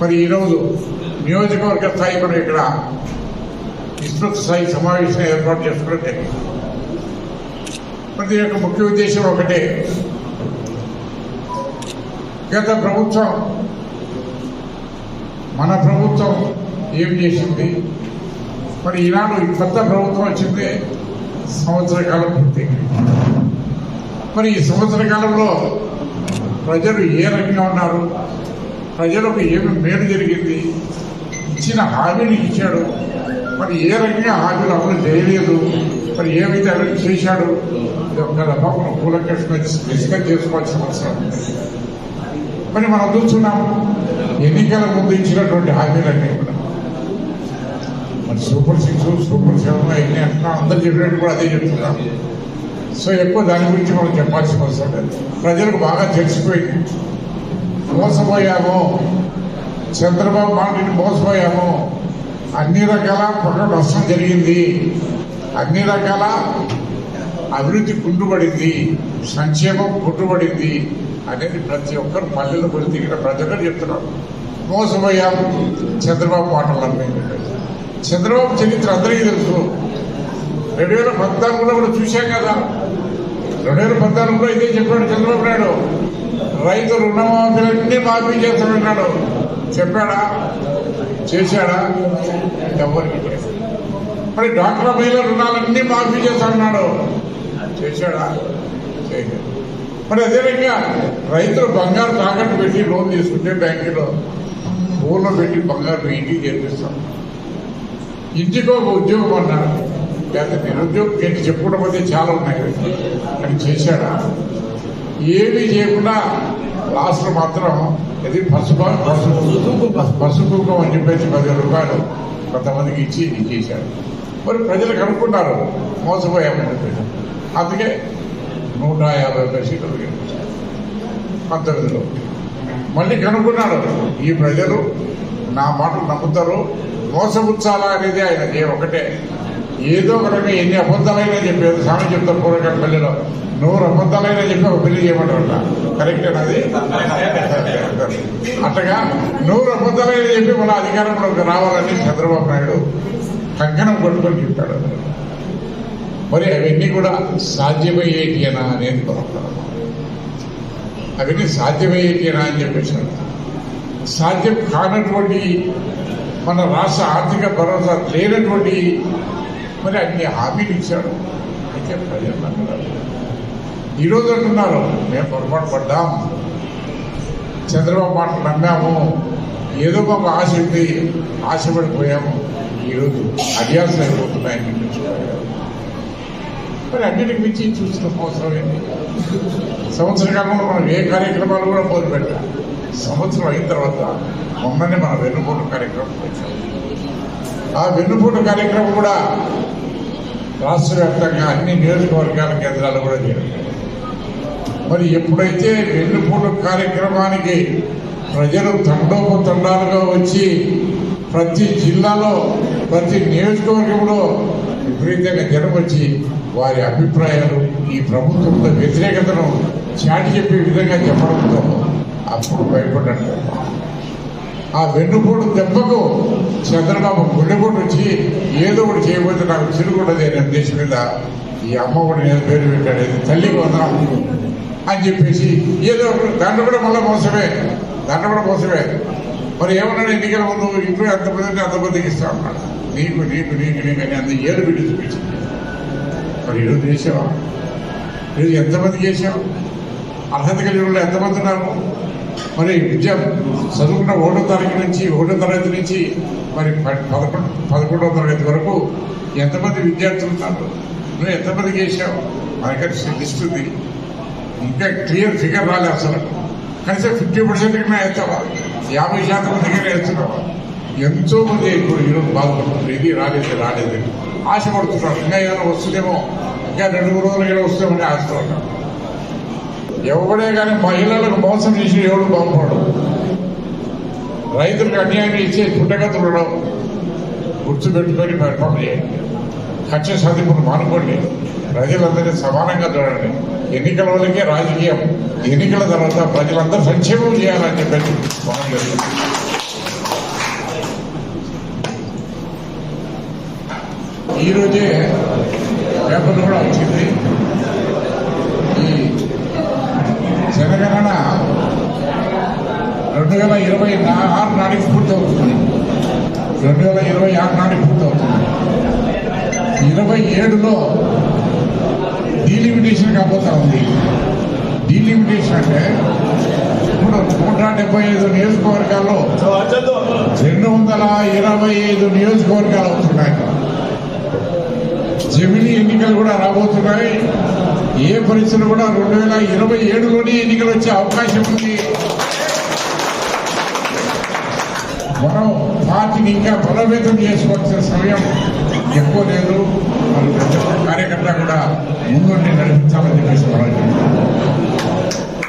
మరి ఈరోజు నియోజకవర్గ స్థాయి మనం ఇక్కడ విస్తృత స్థాయి సమావేశం ఏర్పాటు చేసుకోవడం జరిగింది మరి యొక్క ముఖ్య ఉద్దేశం ఒకటే. గత ప్రభుత్వం మన ప్రభుత్వం ఏం చేసింది? మరి ఈనాడు ఈ కొత్త ప్రభుత్వం వచ్చింది సంవత్సర కాలం పూర్తి. మరి ఈ సంవత్సర కాలంలో ప్రజలు ఏ రకంగా ఉన్నారు? ప్రజలకు ఏమి మేలు జరిగింది. ఇచ్చిన హామీని ఇచ్చాడు. మరి ఏ రకంగా హామీలు అమలు చేయలేదు. మరి ఏమైతే అమలు చేశాడు? ఇది ఒక మనం కూలంకషంగా డిస్కస్ చేసుకోవాల్సిన అవసరం మరి మనం చూస్తున్నాము ఎన్నికల ముందు ఇచ్చినటువంటి హామీలన్నీ కూడా. మరి సూపర్ సిక్స్ సూపర్ సెవెన్ ఎన్ని అంటున్నాం అందరు చెప్పినట్టు కూడా అదే చెప్తున్నాం సో ఎక్కువ దాని గురించి మనం చెప్పాల్సిన అవసరం లేదు. ప్రజలకు బాగా తెలిసిపోయింది. మోసపోయాము చంద్రబాబు నాయుడిని మోసపోయాము అన్ని రకాల పొట్ట నష్టం జరిగింది. అన్ని రకాల అభివృద్ధి కుంటుపడింది. సంక్షేమం కుంటుపడింది అనేది ప్రతి ఒక్కరు పల్లెలు గురి ప్రజలు ప్రతి ఒక్కరు చెప్తున్నారు. మోసపోయాము. చంద్రబాబు మాటలన్నీ చంద్రబాబు చరిత్ర అందరికీ తెలుసు. రెండు వేల పద్నాలుగులో కూడా చూశాం కదా. రెండు వేల పద్నాలుగులో ఇదే చెప్పాడు చంద్రబాబు నాయుడు. రైతు రుణమాఫీలన్నీ మాఫీ చేస్తున్నాడు చెప్పాడా? చేశాడా? ఎవరికి మరి డాక్టర్ మహిళ రుణాలన్నీ మాఫీ చేస్తామన్నాడు చేశాడా? చేయలేదు. మరి అదే రైతులు బంగారు తాకట్టు పెట్టి లోన్ తీసుకుంటే బ్యాంకులో ఫోన్లో పెట్టి బంగారు ఇంటికి చేర్పిస్తాం. ఇంటికి ఒక ఉద్యోగం అన్నాడు లేకపోతే నిరుద్యోగం ఏంటి? చెప్పుకోవడం అయితే చాలా ఉన్నాయి. అని చేశాడా? ఏమీ చేయకుండా లాస్ట్లో మాత్రం ఇది పసుపు పసుపు పసుపు కుంకుమ అని చెప్పేసి పదివేల రూపాయలు కొంతమందికి ఇచ్చి ఇచ్చేశారు. మరి ప్రజలు కనుక్కుంటారు మోసపోయామని చెప్పేసి. అందుకే నూట యాభై ఒక్క సీట్లు పంతొమ్మిదిలో. మళ్ళీ కనుక్కున్నాడు ఈ ప్రజలు నా మాటలు నమ్ముతారు మోసపుచ్చాలా అనేది ఆయన ఏ ఒకటే. ఏదో ఒక రకంగా ఎన్ని అబద్ధాలైనా చెప్పేది స్వామి చెప్తా పూర్వక పెళ్ళిలో నూరు అబద్ధాలైనా చెప్పి ఒక పెళ్ళి చేయమంటారు కరెక్ట్ అది? అట్టగా నూరు అబద్ధాలైనా చెప్పి మన అధికారంలోకి రావాలని చంద్రబాబు నాయుడు కంకణం కొట్టుకొని చెప్తాడు మరి అవన్నీ కూడా సాధ్యమయ్యేటియనా అనేది కొనుక్కోవడం అవన్నీ సాధ్యమయ్యేటియనా అని చెప్పేసి సాధ్యం కానటువంటి మన రాష్ట్ర ఆర్థిక భరోసా లేనటువంటి మరి అన్ని హామీలు ఇచ్చాడు. అయితే ప్రజలు ఈరోజు అంటున్నారు మేము పొరపాటు పడ్డాం. చంద్రబాబు మాటలు నమ్మాము. ఏదో మాకు ఆశ ఉంది. ఆశపడిపోయాము. ఈరోజు అడియాల్సి అయిపోతున్నాయని మరి అన్నిటికి మించి చూసిన అవసరం ఏంటి? సంవత్సర కాలంలో మనం ఏ కార్యక్రమాలు కూడా మొదలుపెట్టాం. సంవత్సరం అయిన తర్వాత మొన్ననే మన వెన్నుపోటు కార్యక్రమం పెట్టాం ఆ వెన్నుపూట కార్యక్రమం కూడా రాష్ట్ర వ్యాప్తంగా అన్ని నియోజకవర్గాల కేంద్రాలు కూడా జరిగాయి మరి ఎప్పుడైతే వెన్నుపూట కార్యక్రమానికి ప్రజలు తండోపతండాలుగా వచ్చి ప్రతి జిల్లాలో ప్రతి నియోజకవర్గంలో విపరీతంగా జనమొచ్చి వారి అభిప్రాయాలు ఈ ప్రభుత్వంలో వ్యతిరేకతను చాటి చెప్పే విధంగా చెప్పడంతో అప్పుడు భయపడ్డాడు ఆ వెన్నుపోటు దెబ్బకు చంద్రబాబు గుండెపోటు వచ్చి ఏదో ఒకటి చేయబోతే నాకు చిరుగుండదు అనే ఉద్దేశం మీద ఈ అమ్మఒడి నేను పేరు పెట్టాడు. ఇది తల్లి వందనం అని చెప్పేసి ఏదో ఒకటి దాంట్లో కూడా మళ్ళీ మోసమే. దాంట్లో కూడా మోసమే. మరి ఏమన్నాడు ఎన్నికల ముందు? ఇంట్లో ఎంతమంది అంత అంతమందికి ఇస్తా అన్నాడు. నీకు నీకు నీకు నీకు అని అంత ఏడు బిడ్డ చూపించింది. మరి ఈరోజు చేసావా? ఈరోజు ఎంతమంది చేసావు? అర్హత కలిగిన వాళ్ళు ఎంతమంది ఉన్నాము మరి విద్య చదువుకున్న ఒకటో తరగతి నుంచి ఒకటో తరగతి నుంచి మరి పదకొండు పదకొండవ తరగతి వరకు ఎంతమంది విద్యార్థులు ఉన్నారు? నువ్వు ఎంతమంది చేసావు మనకి లిస్ట్ ఉంది. ఇంకా క్లియర్ ఫిగర్ రాలేదు అసలు. కనీసం ఫిఫ్టీ పర్సెంట్ కన్నా వేస్తావా యాభై శాతం దగ్గర వేస్తున్నావా ఎంతో మంది ఇప్పుడు ఈరోజు బాధపడుతున్నారు. ఇది రాలేదు రాలేదు. ఆశ పడుతున్నారు ఇంకా ఏదైనా వస్తుందేమో? ఇంకా రెండు మూడు రోజులు ఏదో వస్తామని ఆశపడుతున్నారు. ఎవడే కానీ మహిళలకు మోసం చేసి ఎవడు బాగుపడు రైతులకు అన్యాయం ఇచ్చే పుట్టగతులు గుర్తుపెట్టుకొని పెట్టండి చేయండి. కక్ష సాధింపులు మానుకోండి. ప్రజలందరినీ సమానంగా చూడండి. ఎన్నికల వల్లకే రాజకీయం. ఎన్నికల తర్వాత ప్రజలందరూ సంక్షేమం చేయాలని చెప్పి మనం ఈరోజే పేపర్ కూడా వచ్చింది. వేల ఇరవై ఆరు నాటికి పూర్తవుతుంది. రెండు వేల ఇరవై ఆరు నాటికి పూర్తవుతుంది. ఇరవై ఏడులో డీలిమిటేషన్ కాబోతా ఉంది. డీలిమిటేషన్ అంటే ఇప్పుడు నూట డెబ్బై ఐదు నియోజకవర్గాల్లో రెండు వందల ఇరవై ఐదు నియోజకవర్గాలు అవుతున్నాయి. జమిని ఎన్నికలు కూడా రాబోతున్నాయి. ఏ పరిస్థితులు కూడా రెండు వేల ఇరవై ఏడులోనే ఎన్నికలు వచ్చే అవకాశం ఉంది. మనం పార్టీని ఇంకా బలోపేతం చేసుకోవాల్సిన సమయం ఎక్కువ లేదు. వాళ్ళు ప్రతి ఒక్క కార్యకర్త కూడా ముందుండి నడిపించాలని చెప్పేసి మనం